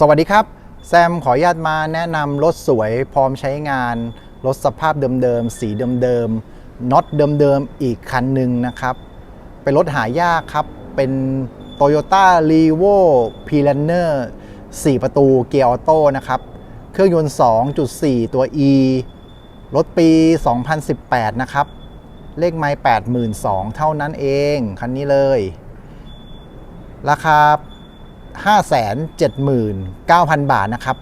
สวัสดีครับ แซมขออนุญาตมาแนะนำรถสวยพร้อมใช้งาน รถสภาพเดิมๆ สีเดิมๆน็อตเดิมๆ อีกคันหนึ่งนะครับ เป็นรถหายากครับ เป็น Toyota r e v o p l a n n e r 4 ประตูเกียร์ออโต้นะครับ เครื่องยนต์ 2.4 ตัว E รถปี 2018 นะครับ เลขไม้82,000 เท่านั้นเอง คันนี้เลย ราคา 579,000 บาทนะครับ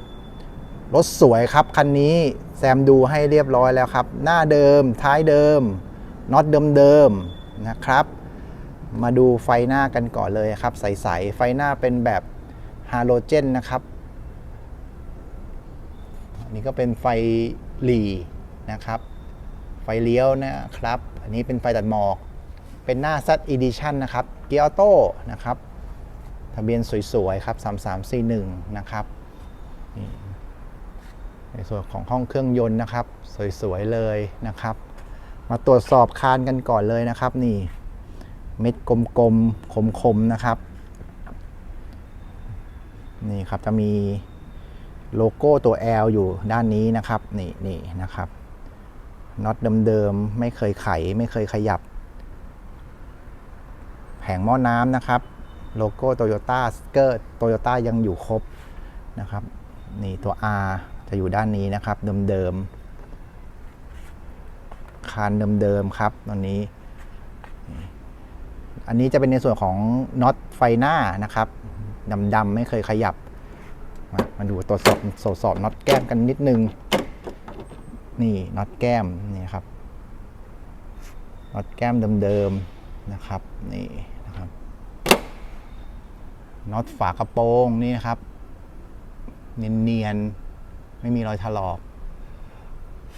รถสวยครับคันนี้แซมดูให้เรียบร้อยแล้วครับ หน้าเดิมท้ายเดิมน็อตเดิมๆนะครับ มาดูไฟหน้ากันก่อนเลยครับ ใสๆไฟหน้าเป็นแบบฮาโลเจนนะครับอันนี้ก็เป็นไฟหลีนะครับ ไฟเลี้ยวนะครับ อันนี้เป็นไฟตัดหมอก เป็นหน้า Z Edition นะครับ เกียร์ออโต้นะครับ ทะเบียนสวยๆ ครับ 3341 นะครับในส่วนของห้องเครื่องยนต์นะครับ สวยๆ เลยนะครับ มาตรวจสอบคานกันก่อนเลยนะครับ นี่เม็ดกลมๆคมๆนะครับ นี่ครับจะมีโลโก้ตัว L อยู่ด้านนี้นะครับ นี่นี่นะครับน็อตเดิมๆไม่เคยไขไม่เคยขยับ แผงหม้อน้ำนะครับ โลโก้โตโยต้าสเกอร์โตโยต้ายังอยู่ครบนะครับนี่ตัว R จะอยู่ด้านนี้นะครับเดิมๆคานเดิมๆครับตอนนี้ อันนี้จะเป็นในส่วนของน็อตไฟหน้านะครับดำๆไม่เคยขยับ มามาดูตรวจสอบตรวจสอบน็อตแก้มกันนิดนึง นี่น็อตแก้มนี่ครับน็อตแก้มเดิมๆนะครับนี่ น็อตฝากระโปรงนี่นะครับ เนียนๆ ไม่มีรอยถลอก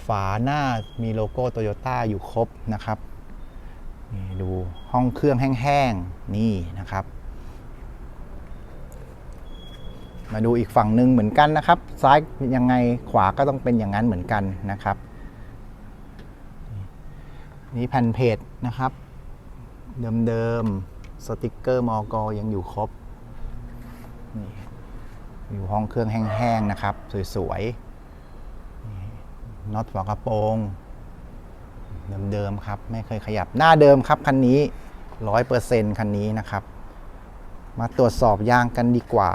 ฝาหน้ามีโลโก้โตโยต้าอยู่ครบนะครับนี่ดูห้องเครื่องแห้งๆ นี่นะครับ มาดูอีกฝั่งหนึ่งเหมือนกันนะครับ ซ้ายยังไงขวาก็ต้องเป็นอย่างนั้นเหมือนกันนะครับ นี่แผ่นเพจนะครับ เดิมๆ สติกเกอร์มอกอยังอยู่ครบ นี่อยู่ห้องเครื่องแห้งๆนะครับ สวยๆน็อตฝากระโปรงเดิมๆครับ ไม่เคยขยับหน้าเดิมครับคันนี้ร้อยเปอร์เซ็นต์คันนี้นะครับ มาตรวจสอบยางกันดีกว่า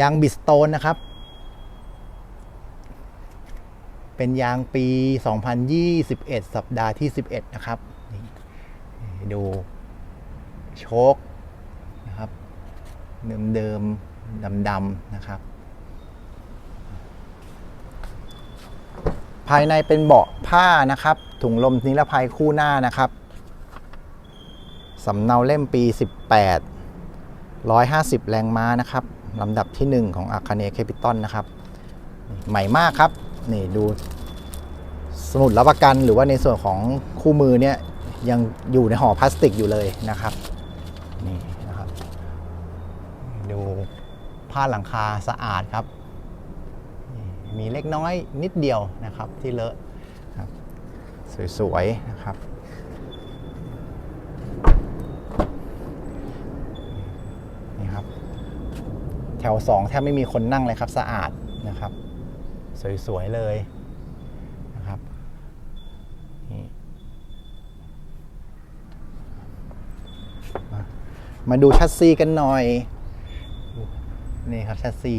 ยางบิสโตนนะครับ เป็นยางปี 2021 สัปดาห์ที่ 11 นะครับ ดู โชค เดิมๆดำๆนะครับ ภายในเป็นเบาะผ้านะครับ ถุงลมนิรภัยคู่หน้านะครับสำเนาเล่มปี 18 150 แรงม้านะครับลำดับที่ 1 ของอาคาเนแคปิตอลนะครับ ใหม่มากครับ นี่ดูสมุดรับประกันหรือว่าในส่วนของคู่มือเนี่ยยังอยู่ในห่อพลาสติกอยู่เลยนะครับ นี่นะครับ ดู ผ้าหลังคาสะอาดครับ มีเล็กน้อยนิดเดียวนะครับที่เลอะครับสวยๆนะครับนี่ครับ แถว 2 แทบไม่มีคนนั่งเลยครับสะอาดนะครับ สวยๆเลยนะครับนี่มามาดูชัดซีกันหน่อย นี่ครับแชัดซี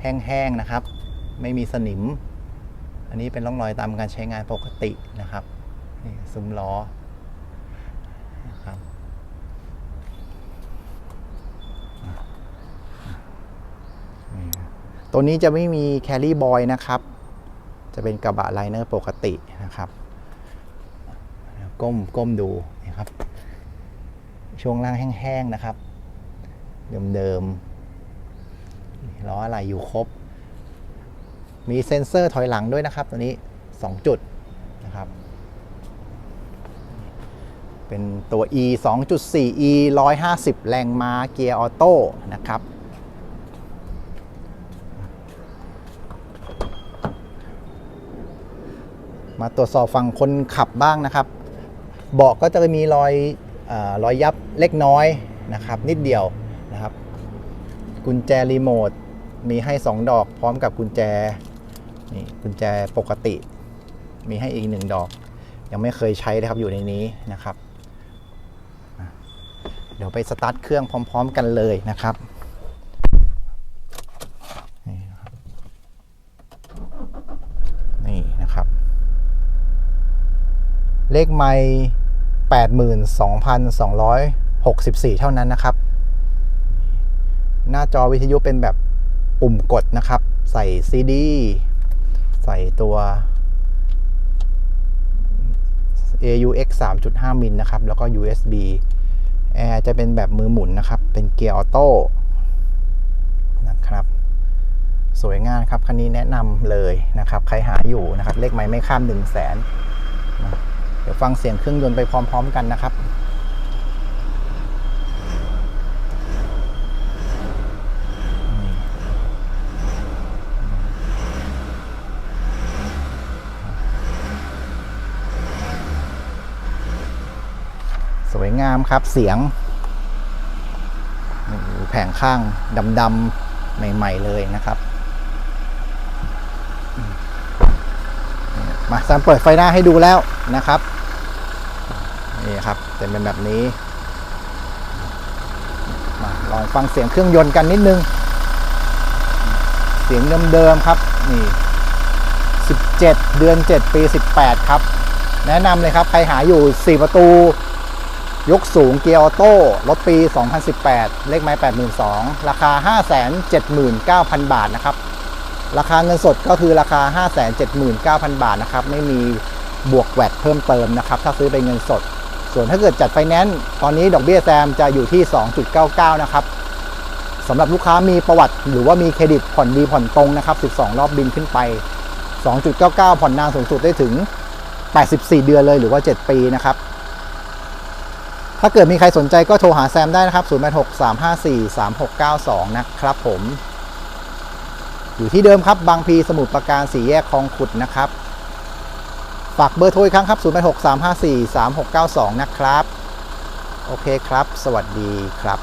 แห้งๆนะครับ ไม่มีสนิม อันนี้เป็นร่องรอยตามการใช้งานปกตินะครับนี่ซุ้มล้อนะครับตัวนี้จะไม่มีแครี่บอยนะครับ จะเป็นกระบะไลเนอร์ปกตินะครับ ก้มก้มดูนะครับ ช่วงล่างแห้งๆนะครับ เดิมๆ ล้ออะไรอยู่ครบ มีเซ็นเซอร์ถอยหลังด้วยนะครับ ตัวนี้ 2 จุดนะครับ เป็นตัว e 2.4 e 150 แรงม้าเกียร์ออโต้นะครับมาตรวจสอบฝั่งคนขับบ้างนะครับ เบาะก็จะมีรอยอรอยยับเล็กน้อยนะครับ นิดเดียวนะครับ กุญแจรีโมทมีให้ 2 ดอกพร้อมกับกุญแจนี่กุญแจปกติ มีให้อีกหนึ่งดอก ยังไม่เคยใช้เลยครับอยู่ในนี้นะครับ เดี๋ยวไปสตาร์ทเครื่องพร้อม ๆ กันเลยนะครับนี่นะครับนี่นะครับเลขไม่82,264 เท่านั้นนะครับ หน้าจอวิทยุเป็นแบบปุ่มกดนะครับ ใส่ซีดีใส่ตัว AUX 3.5 มิลนะครับ แล้วก็ USB แอร์จะเป็นแบบมือหมุนนะครับ เป็นเกียร์ออโต้นะครับ สวยงามครับ คันนี้แนะนำเลยนะครับ ใครหาอยู่นะครับ เลขไม้ไม่ข้าม 1 0 0 0 0แสนเดี๋ยวฟังเสียงเครื่องยนต์ไปพร้อม ๆ กันนะครับ วยงามครับเสียง แผงข้างดำๆใหม่ ๆ เลยนะครับมาแซมเปิดไฟหน้าให้ดูแล้วนะครับนี่ครับจะเป็นแบบนี้มาลองฟังเสียงเครื่องยนต์กันนิดนึง เสียงเดิมๆครับนี่ 17 เดือน 7 ปี 18 ครับ แนะนำเลยครับ ใครหาอยู่ 4 ประตู ยกสูงเกียร์ออโต้รถปี 2018 เลขไม้ 82,000 ราคา 579,000 บาทนะครับ ราคาเงินสดก็คือราคา 579,000 บาทนะครับ ไม่มีบวกแวดเพิ่มเติมนะครับ ถ้าซื้อเป็นเงินสด ส่วนถ้าเกิดจัดไฟแนนซ์ ตอนนี้ดอกเบี้ยแซมจะอยู่ที่ 2.99 นะครับสำหรับลูกค้ามีประวัติหรือว่ามีเครดิตผ่อนดีผ่อนตรงนะครับ 12 รอบบินขึ้นไป 2.99 ผ่อนนานสูงสุดได้ถึง 84 เดือนเลยหรือว่า 7 ปีนะครับ ถ้าเกิดมีใครสนใจก็โทรหาแซมได้นะครับ 0863543692 นะครับผม อยู่ที่เดิมครับบางพีสมุทรปราการสี่แยกคลองขุดนะครับ ฝากเบอร์โทรอีกครั้งครับ 0863543692 นะครับ โอเคครับ สวัสดีครับ